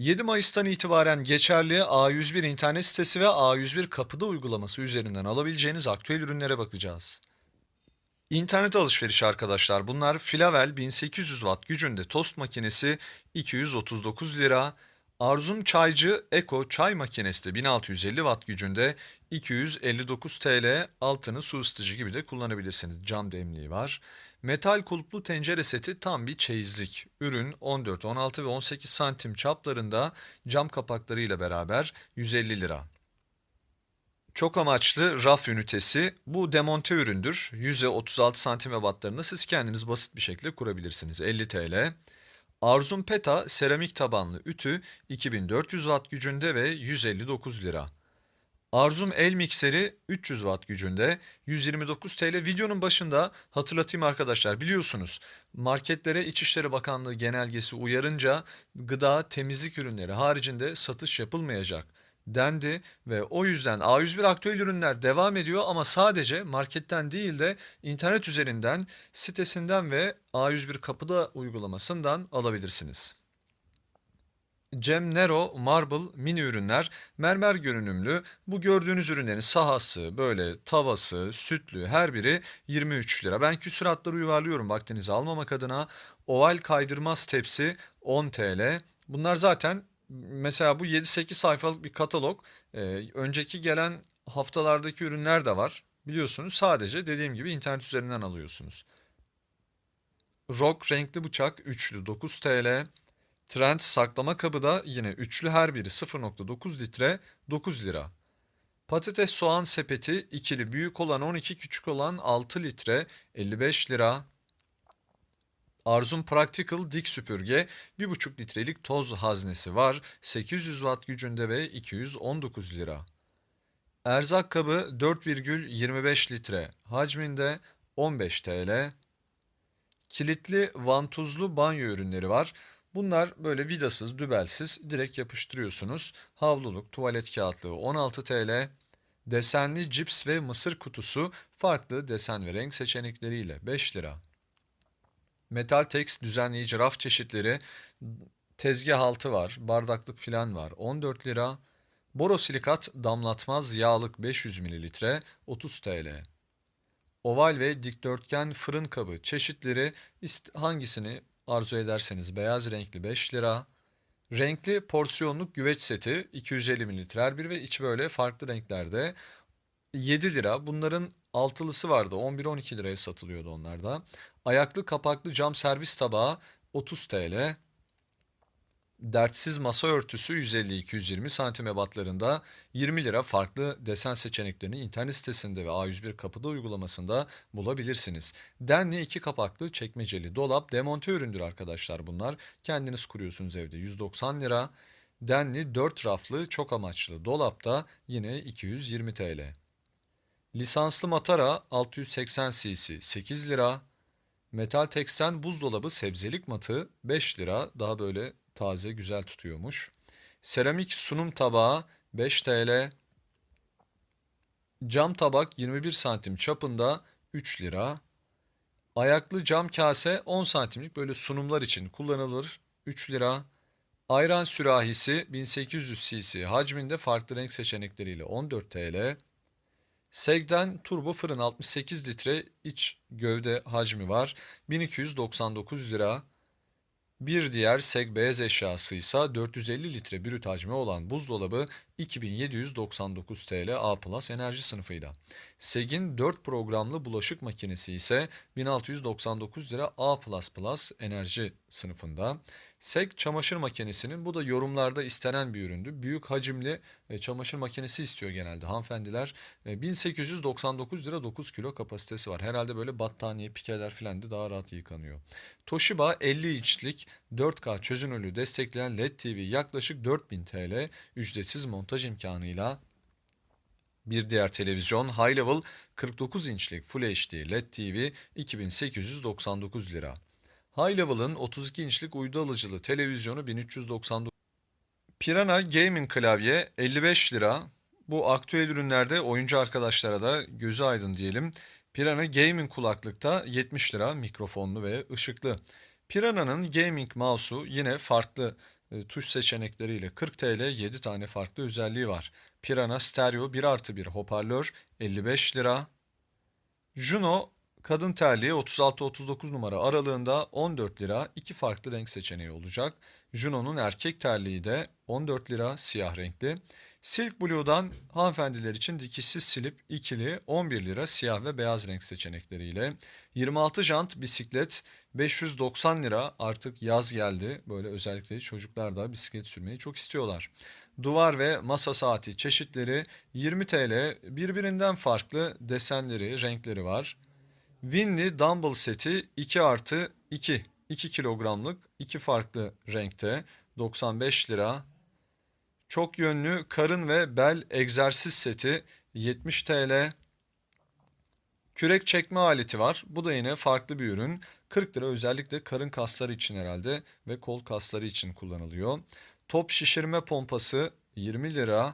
7 Mayıs'tan itibaren geçerli A101 internet sitesi ve A101 kapıda uygulaması üzerinden alabileceğiniz aktüel ürünlere bakacağız. İnternet alışverişi arkadaşlar bunlar Filavel 1800 watt gücünde tost makinesi 239 lira, Arzum Çaycı Eko çay makinesi de 1650 watt gücünde 259 TL altını su ısıtıcı gibi de kullanabilirsiniz. Cam demliği var. Metal kulplu tencere seti tam bir çeyizlik. Ürün 14, 16 ve 18 santim çaplarında cam kapaklarıyla beraber 150 lira. Çok amaçlı raf ünitesi bu demonte üründür. Yüze 36 santim ebatlarında siz kendiniz basit bir şekilde kurabilirsiniz. 50 TL. Arzum Peta seramik tabanlı ütü 2400 watt gücünde ve 159 lira. Arzum el mikseri 300 watt gücünde 129 TL. Videonun başında hatırlatayım arkadaşlar biliyorsunuz marketlere İçişleri Bakanlığı genelgesi uyarınca gıda temizlik ürünleri haricinde satış yapılmayacak dendi ve o yüzden A101 aktüel ürünler devam ediyor ama sadece marketten değil de internet üzerinden sitesinden ve A101 kapıda uygulamasından alabilirsiniz. Cem Nero Marble mini ürünler mermer görünümlü. Bu gördüğünüz ürünlerin sahası, böyle tavası, sütlü her biri 23 lira. Ben küsuratları yuvarlıyorum vaktinizi almamak adına. Oval kaydırmaz tepsi 10 TL. Bunlar zaten mesela bu 7-8 sayfalık bir katalog. Ee, önceki gelen haftalardaki ürünler de var. Biliyorsunuz sadece dediğim gibi internet üzerinden alıyorsunuz. Rock renkli bıçak üçlü 9 TL. Trend saklama kabı da yine üçlü her biri 0.9 litre 9 lira. Patates soğan sepeti ikili büyük olan 12 küçük olan 6 litre 55 lira. Arzum Practical dik süpürge 1,5 litrelik toz haznesi var 800 watt gücünde ve 219 lira. Erzak kabı 4,25 litre hacminde 15 TL. Kilitli vantuzlu banyo ürünleri var. Bunlar böyle vidasız, dübelsiz direkt yapıştırıyorsunuz. Havluluk, tuvalet kağıtlığı 16 TL. Desenli cips ve mısır kutusu farklı desen ve renk seçenekleriyle 5 lira. Metal tekst düzenleyici raf çeşitleri, tezgah altı var, bardaklık filan var 14 lira. Borosilikat damlatmaz yağlık 500 mililitre 30 TL. Oval ve dikdörtgen fırın kabı çeşitleri hangisini arzu ederseniz beyaz renkli 5 lira. Renkli porsiyonluk güveç seti 250 mililitre her bir ve içi böyle farklı renklerde 7 lira. Bunların altılısı vardı 11-12 liraya satılıyordu onlarda. Ayaklı kapaklı cam servis tabağı 30 TL. Dertsiz masa örtüsü 150-220 santim ebatlarında 20 lira farklı desen seçeneklerini internet sitesinde ve A101 kapıda uygulamasında bulabilirsiniz. Denli iki kapaklı çekmeceli dolap demonte üründür arkadaşlar bunlar. Kendiniz kuruyorsunuz evde 190 lira. Denli 4 raflı çok amaçlı dolapta yine 220 TL. Lisanslı matara 680 cc 8 lira. Metal teksten buzdolabı sebzelik matı 5 lira. Daha böyle taze güzel tutuyormuş. Seramik sunum tabağı 5 TL. Cam tabak 21 santim çapında 3 lira. Ayaklı cam kase 10 santimlik böyle sunumlar için kullanılır 3 lira. Ayran sürahisi 1800 cc hacminde farklı renk seçenekleriyle 14 TL. Seg'den turbo fırın 68 litre iç gövde hacmi var. 1299 lira. Bir diğer Seg beyaz eşyası ise 450 litre brüt hacmi olan buzdolabı 2799 TL A Plus enerji sınıfıyla. Seg'in 4 programlı bulaşık makinesi ise 1699 lira A enerji sınıfında. Seg çamaşır makinesinin bu da yorumlarda istenen bir üründü. Büyük hacimli e, çamaşır makinesi istiyor genelde hanımefendiler. E, 1899 lira 9 kilo kapasitesi var. Herhalde böyle battaniye, pikeler filan da daha rahat yıkanıyor. Toshiba 50 inçlik 4K çözünürlüğü destekleyen LED TV yaklaşık 4000 TL ücretsiz montaj imkanıyla bir diğer televizyon High Level 49 inçlik Full HD LED TV 2899 lira. High Level'ın 32 inçlik uydu alıcılı televizyonu 1399 Pirana Gaming klavye 55 lira. Bu aktüel ürünlerde oyuncu arkadaşlara da gözü aydın diyelim. Pirana Gaming kulaklıkta 70 lira mikrofonlu ve ışıklı. Pirana'nın gaming mouse'u yine farklı tuş seçenekleriyle 40 TL 7 tane farklı özelliği var. Pirana stereo 1 artı 1 hoparlör 55 lira. Juno kadın terliği 36-39 numara aralığında 14 lira 2 farklı renk seçeneği olacak. Juno'nun erkek terliği de 14 lira siyah renkli. Silk Blue'dan hanımefendiler için dikişsiz silip ikili 11 lira siyah ve beyaz renk seçenekleriyle. 26 jant bisiklet 590 lira artık yaz geldi. Böyle özellikle çocuklar da bisiklet sürmeyi çok istiyorlar. Duvar ve masa saati çeşitleri 20 TL birbirinden farklı desenleri, renkleri var. Winley Dumble seti 2 artı 2. 2 kilogramlık 2 farklı renkte 95 lira. Çok yönlü karın ve bel egzersiz seti 70 TL. Kürek çekme aleti var. Bu da yine farklı bir ürün. 40 lira özellikle karın kasları için herhalde ve kol kasları için kullanılıyor. Top şişirme pompası 20 lira.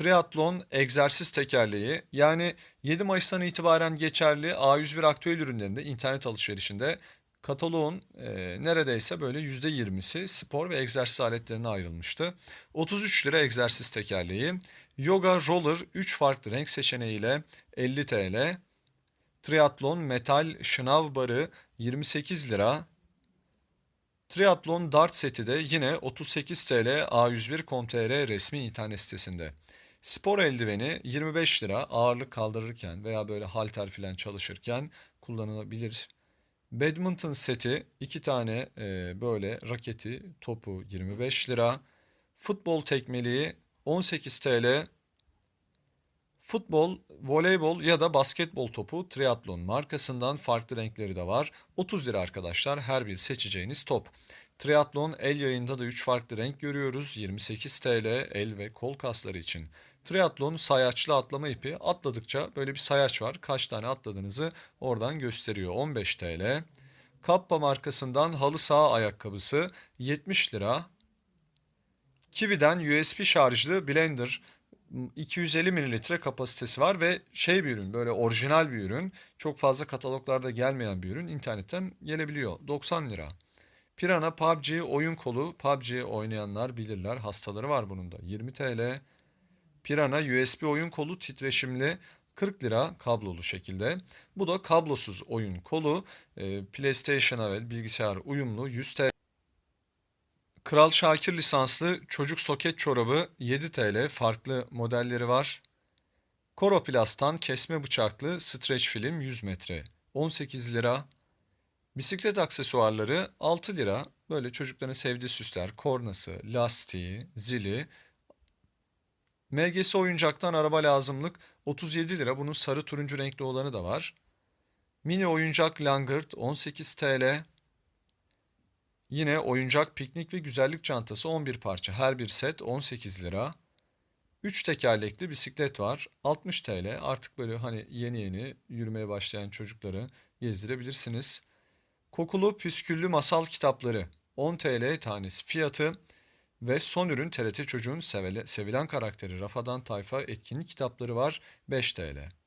Triathlon egzersiz tekerleği yani 7 Mayıs'tan itibaren geçerli A101 aktüel ürünlerinde internet alışverişinde kataloğun e, neredeyse böyle %20'si spor ve egzersiz aletlerine ayrılmıştı. 33 lira egzersiz tekerleği. Yoga roller 3 farklı renk seçeneğiyle 50 TL. Triathlon metal şınav barı 28 lira. Triathlon dart seti de yine 38 TL A101.com.tr resmi internet sitesinde. Spor eldiveni 25 lira ağırlık kaldırırken veya böyle halter filan çalışırken kullanılabilir. Badminton seti iki tane e, böyle raketi topu 25 lira. Futbol tekmeliği 18 TL. Futbol, voleybol ya da basketbol topu Triathlon markasından farklı renkleri de var. 30 lira arkadaşlar her bir seçeceğiniz top. Triathlon el yayında da 3 farklı renk görüyoruz. 28 TL el ve kol kasları için. Triathlon sayaçlı atlama ipi atladıkça böyle bir sayaç var. Kaç tane atladığınızı oradan gösteriyor. 15 TL. Kappa markasından halı saha ayakkabısı 70 lira. Kiwi'den USB şarjlı blender 250 mililitre kapasitesi var ve şey bir ürün böyle orijinal bir ürün. Çok fazla kataloglarda gelmeyen bir ürün internetten gelebiliyor. 90 lira. Pirana PUBG oyun kolu. PUBG oynayanlar bilirler. Hastaları var bunun da. 20 TL. Pirana USB oyun kolu titreşimli 40 lira kablolu şekilde. Bu da kablosuz oyun kolu. E, PlayStation'a ve bilgisayar uyumlu 100 TL. Kral Şakir lisanslı çocuk soket çorabı 7 TL farklı modelleri var. Koroplast'tan kesme bıçaklı streç film 100 metre 18 lira. Bisiklet aksesuarları 6 lira. Böyle çocukların sevdiği süsler, kornası, lastiği, zili. MGS oyuncaktan araba lazımlık 37 lira. Bunun sarı turuncu renkli olanı da var. Mini oyuncak langırt 18 TL. Yine oyuncak piknik ve güzellik çantası 11 parça. Her bir set 18 lira. 3 tekerlekli bisiklet var. 60 TL. Artık böyle hani yeni yeni yürümeye başlayan çocukları gezdirebilirsiniz. Kokulu püsküllü masal kitapları 10 TL tanesi fiyatı ve son ürün TRT Çocuğun sevile- sevilen karakteri Rafadan Tayfa etkinlik kitapları var 5 TL.